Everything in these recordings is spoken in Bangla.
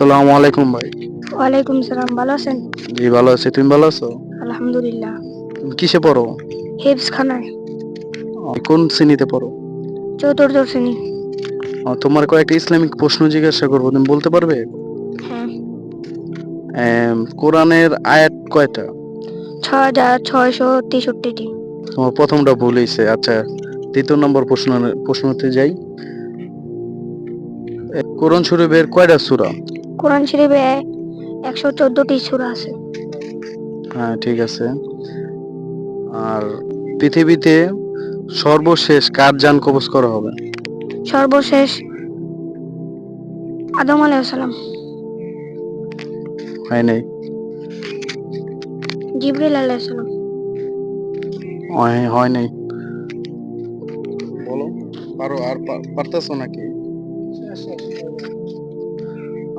আসসালামু আলাইকুম ভাই। ওয়ালাইকুম সালাম ভালো আছেন? জি ভালো আছি। তুমি ভালো আছো? আলহামদুলিল্লাহ। তুমি কিসে পড়ো? হিপস খানায় কোন শ্রেণীতে পড়ো? চতুর্থ শ্রেণি। তোমার কয়েকটা ইসলামিক প্রশ্ন জিজ্ঞাসা করব তুমি বলতে পারবে? হ্যাঁ। কোরআনের আয়াত কয়টা? ছয় হাজার ছয়শো তেষট্টিটি। তোমার প্রথমটা ভুল হয়েছে আচ্ছা দ্বিতীয় নম্বর প্রশ্ন প্রশ্নতে যাই। কোরআন শরীফের কয়টা সূরা? কোরআন শরীফে একশো চোদ্দটি সূরা আছে। হ্যাঁ ঠিক আছে। আর পৃথিবীতে সর্বশেষ কার যান কবজ করা হবে? সর্বশেষ আদম আলাইসালাম হয় নাই? জিবরিল আলাইসালাম হয় হয় নাই। বলো পারো আর পারতেছো নাকি?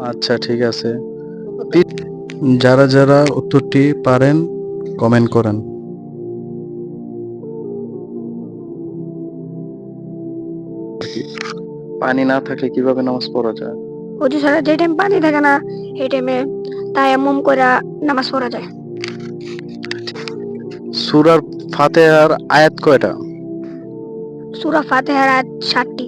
আচ্ছা ঠিক আছে। যারা যারা উত্তরটি পারেন কমেন্ট করেন। পানি না থাকলে কীভাবে নামাজ পড়া যায়? অজু ছাড়া যে টাইম পানি থাকে না এই টাইমে তায়াম্মুম করে নামাজ পড়া যায়। সুরার ফাতেহার আয়াত কয়টা? সূরা ফাতিহার আয়াত ষাটটি